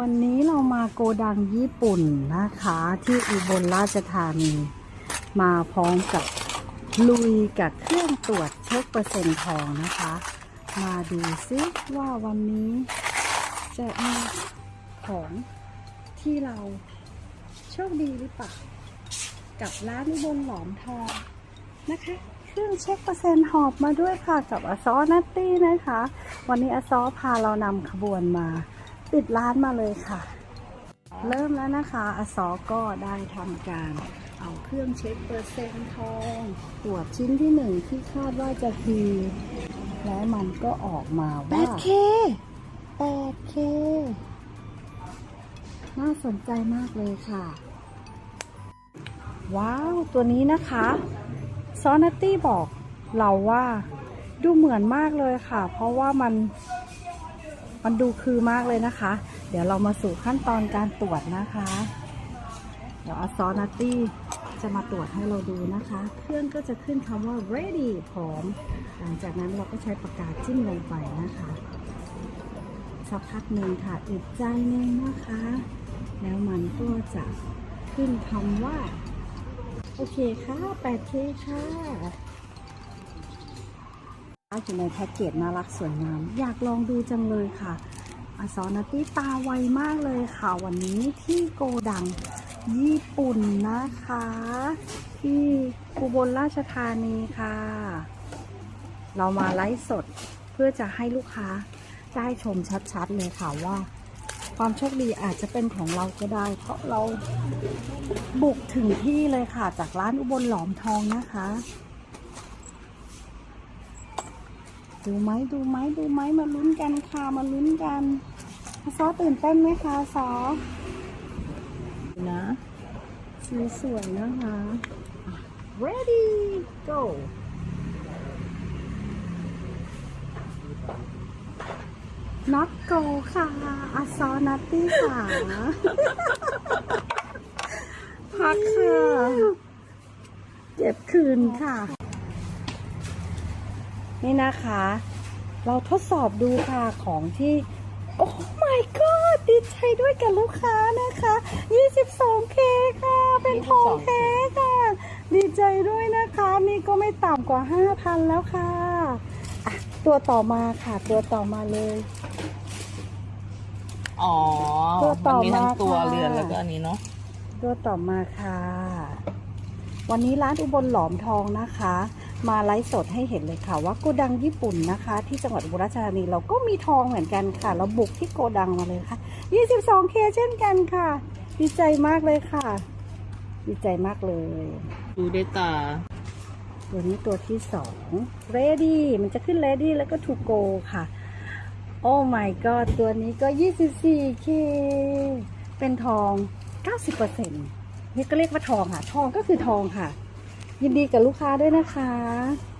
วันนี้เรามาโกดังญี่ปุ่นนะคะ ที่อุบลราชธานี มาพร้อมกับลุยกับเครื่องตรวจเช็คเปอร์เซ็นต์ทองนะคะ มาดูซิว่าวันนี้จะมีของที่เราโชคดีหรือเปล่ากับร้านอุบลหลอมทองนะคะ เครื่องเช็คเปอร์เซ็นต์หอบมาด้วยค่ะกับอซอนัตตี้นะคะ วันนี้อซอพาเรานำขบวนมา ปิดร้านมาเลยค่ะ เริ่มแล้วนะคะอซอก็ได้ทำการเอาเครื่องเช็คเปอร์เซ็นต์ทองตรวจชิ้นที่หนึ่งที่คาดว่าจะทีและมันก็ออกมาว่า 8K 8K น่าสนใจมากเลยค่ะ ว้าว ตัวนี้นะคะซอนัตตี้บอกเราว่าดูเหมือนมากเลยค่ะ เพราะว่ามัน มันดูคือมากเลยนะคะ เดี๋ยวเรามาสู่ขั้นตอนการตรวจนะคะ เดี๋ยวอาซอนัตตี้จะมาตรวจให้เราดูนะคะ เครื่องก็จะขึ้นคำว่า ready พร้อม หลังจากนั้นเราก็ใช้ปากกาจิ้มลงไปนะคะสักพักหนึ่งค่ะอีกใจหนึ่งนะคะ แล้วมันก็จะขึ้นคำว่า โอเคค่ะ 8K ค่ะ อยู่ในแพ็กเกจน่ารักสวยงาม อยากลองดูจังเลยค่ะอาซอนาตี้ตาไวมากเลยค่ะ วันนี้ที่โกดังญี่ปุ่นนะคะ ที่อุบลราชธานีค่ะ เรามาไลฟ์สดเพื่อจะให้ลูกค้าได้ชมชัดๆเลยค่ะว่า ความโชคดีอาจจะเป็นของเราก็ได้ เพราะเราบุกถึงที่เลยค่ะ จากร้านอุบลหลอมทองนะคะ ดูไหมดูไหมดูไหมมาลุ้นกันค่ะมาลุ้นกันซอตื่นเต้นไหมคะซอนะสวยๆนะคะ ready go น็อตโกค่ะอาซอนัตตี้ค่ะพักค่ะ เก็บคืนค่ะ นี่นะคะ เราทดสอบดูค่ะของที่ โอ้ my god ดีใจด้วยกับลูกค้านะคะ 22K ค่ะ เป็นทองแท้ค่ะ ดีใจด้วยนะคะ นี่ก็ไม่ต่ำกว่า 5,000 แล้วค่ะอะ ตัวต่อมาค่ะ ตัวต่อมาเลย อ๋อ ตัวต่อมันมีทั้งมาตัวค่ะ เรือนแล้วก็อันนี้เนาะ ตัวต่อมาค่ะ วันนี้ร้านอุบลหลอมทองนะคะ มาไลฟ์สดให้เห็นเลยค่ะ ว่าโกดังญี่ปุ่นนะคะ ที่จังหวัดอุบลราชธานีเราก็มีทองเหมือนกันค่ะ เราบุกที่โกดังมาเลยค่ะ 22K เช่นกันค่ะ ดีใจมากเลยค่ะ ดีใจมากเลย ดูด้วยตาตัวนี้ตัวที่สอง ready มันจะขึ้น ready แล้วก็ to go ค่ะ โอ้ my god ตัวนี้ก็ 24K เป็นทอง 90%นี่ก็เรียกว่าทองค่ะ ทองก็คือทองค่ะ ยินดีกับลูกค้าด้วยนะคะ